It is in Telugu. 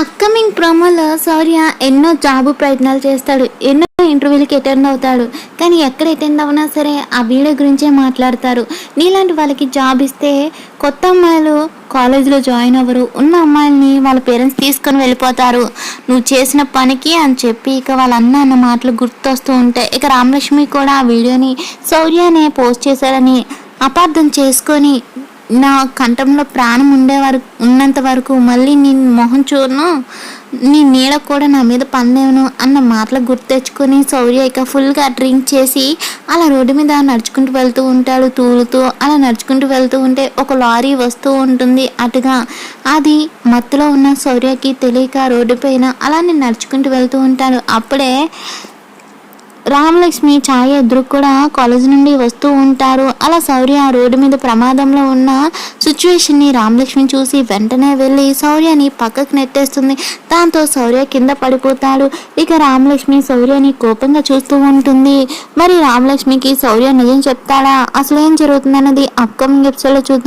అప్కమింగ్ ప్రోమోలో సౌర్య ఎన్నో జాబు ప్రయత్నాలు చేస్తాడు ఎన్నో ఇంటర్వ్యూలకి అటెండ్ అవుతాడు. కానీ ఎక్కడ అటెండ్ అవునా సరే ఆ వీడియో గురించే మాట్లాడతారు. నీలాంటి వాళ్ళకి జాబ్ ఇస్తే కొత్త అమ్మాయిలు కాలేజీలో జాయిన్ అవ్వరు. ఉన్న అమ్మాయిల్ని వాళ్ళ పేరెంట్స్ తీసుకొని వెళ్ళిపోతారు. నువ్వు చేసిన పనికి అని చెప్పి ఇక వాళ్ళ అన్న అన్న మాటలు గుర్తొస్తూ ఉంటాయి. ఇక రామలక్ష్మి కూడా ఆ వీడియోని శౌర్యనే పోస్ట్ చేశారని అపార్థం చేసుకొని నా కంఠంలో ప్రాణం ఉండే వరకు ఉన్నంత వరకు మళ్ళీ నీ మొహం చూడను నీ నీడ కూడా నా మీద పందేవను అన్న మాటలు గుర్తు తెచ్చుకొని శౌర్య ఇక ఫుల్గా డ్రింక్ చేసి అలా రోడ్డు మీద నడుచుకుంటూ వెళ్తూ ఉంటాడు తూలుతూ అలా నడుచుకుంటూ వెళ్తూ ఉంటే ఒక లారీ వస్తూ ఉంటుంది అటుగా. అది మత్తులో ఉన్న శౌర్యకి తెలియక రోడ్డు పైన అలానే నడుచుకుంటూ వెళ్తూ ఉంటాడు. అప్పుడే రామలక్ష్మి ఛాయ ఎదురు కూడా కాలేజ్ నుండి వస్తూ ఉంటారు. అలా శౌర్య రోడ్డు మీద ప్రమాదంలో ఉన్న సిచ్యువేషన్ని రామలక్ష్మి చూసి వెంటనే వెళ్ళి శౌర్యని పక్కకు నెట్టేస్తుంది. దాంతో శౌర్య కింద పడిపోతాడు. ఇక రామలక్ష్మి శౌర్యని కోపంగా చూస్తూ ఉంటుంది. మరి రామలక్ష్మికి శౌర్య నిజం చెప్తాడా? అసలు ఏం జరుగుతుందన్నది అప్కమింగ్ ఎపిసోడ్లో చూద్దాం.